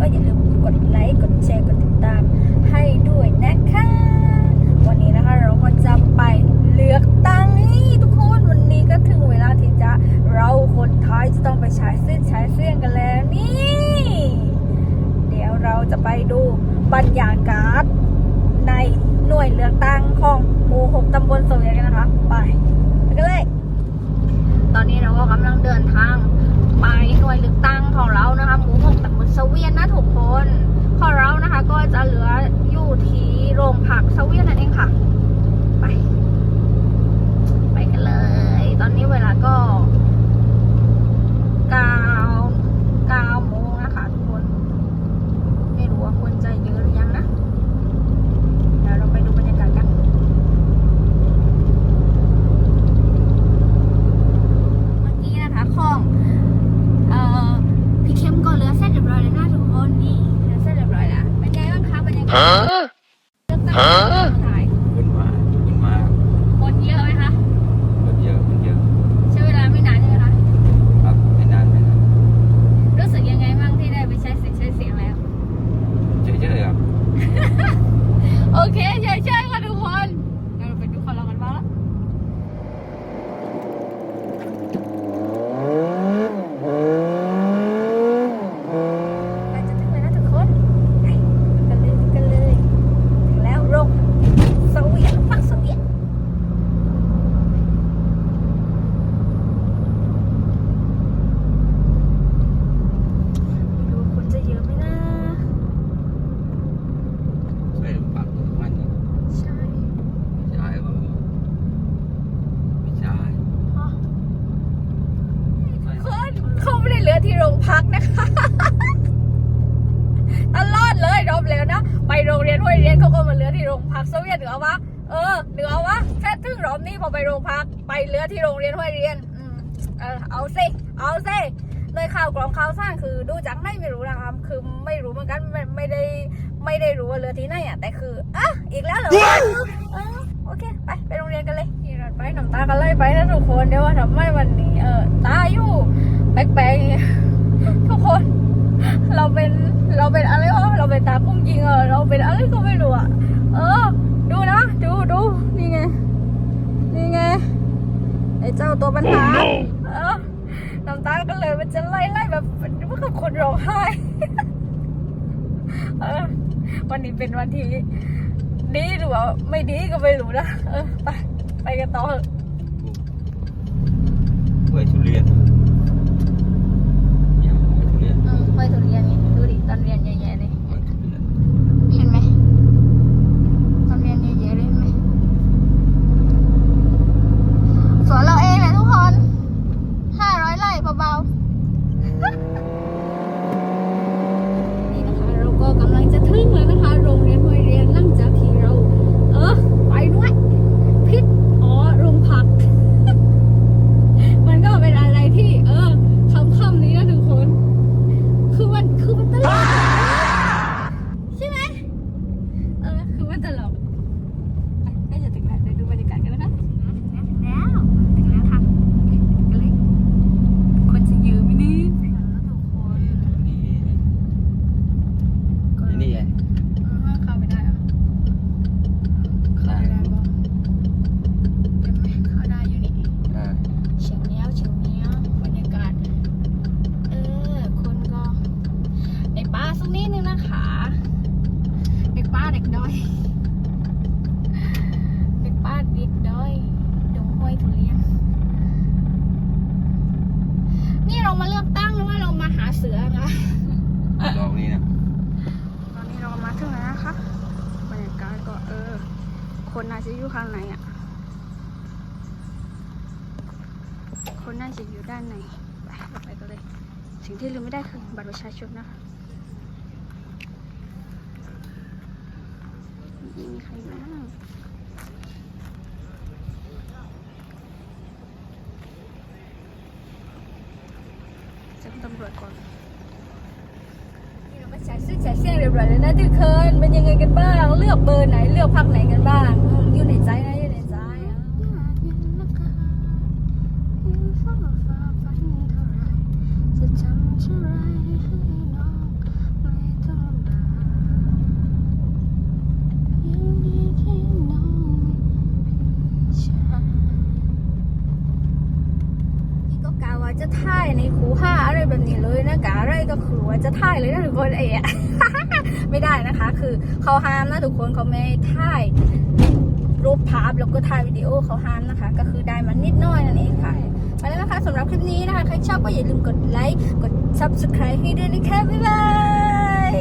ก็อย่าลืมกดไลค์ กดแชร์ กดติดตามให้ด้วยนะคะ วันนี้นะคะเราก็จะไปเลือกตั้งนี่ทุกคนวันนี้ก็ถึงเวลาที่จะเราคนไทยจะต้องไปใช้เส้นใช้เสี้ยงกันแล้วนี่ เดี๋ยวเราจะไปดูบรรยากาศในหน่วยเลือกตั้ง う。 โรงพักนะคะ ตลอดเลยรอบแล้วนะ ไปโรงเรียนห้วยเรียนเขาก็มาเลือที่โรงพักเสวียเหนือวะเออเหนือวะแค่ทึ่งรอบนี้พอไปโรงพัก ไปเลือที่โรงเรียนห้วยเรียนเอาเซเอาเซเลยข่าวกรองข่าวสร้างคือดูจากไม่รู้นะครับ คือไม่รู้เหมือนกันไม่ได้ไม่ได้รู้ว่าเลือที่ไหนอะแต่คืออะอีกแล้วเหรอโอเค ไปไปโรงเรียนกันเลยขี่รถไปน้ำตากันเลยไปนะทุกคนเดี๋ยวว่าทำไมวันนี้เออตาอยู่แป๊กๆ ทุกคน เราเป็นเราเป็นอะไรวะเราเป็นตากุ้งยิงเออเราเป็นอะไรก็ไม่รู้อะเออ ดูนะดูดูนี่ไงนี่ไงไอ้เจ้าตัวปัญหาเออน้ำตาก็เลยมันจะไล่ไล่แบบมันก็คนร้องไห้เออวันนี้เป็นวันที่ดีหรือว่าไม่ดีก็ไม่รู้นะเออไปไปกันต่อ ก็เออ คนน่าจะอยู่ข้างในอะ คนน่าจะอยู่ด้านในไปไปกันเลย สิ่งที่ลืมไม่ได้คือบัตรประชาชนนะคะมีใครอยู่บ้างจะตำรวจก่อน แฉะชื่อแฉะเชี่ยงเรียบร้อยแล้วนะทุกคนเป็นยังไงกันบ้าง เลือกเบอร์ไหนเลือกพักไหนกันบ้างอยู่ จะถ่ายในคูห้าอะไรแบบนี้เลยนะกะอะไรก็คือว่าจะถ่ายเลยนะทุกคนเอะไม่ได้นะคะ คือเขาห้ามนะทุกคนเขาไม่ถ่ายรูปภาพแล้วก็ถ่ายวิดีโอเขาห้ามนะคะ ก็คือได้มานนิดน้อยนั่นเองค่ะไปแล้วนะคะสำหรับคลิปนี้นะคะ ใครชอบก็อย่าลืมกดไลค์กด subscribe ให้ด้วยนะคะบ๊ายบาย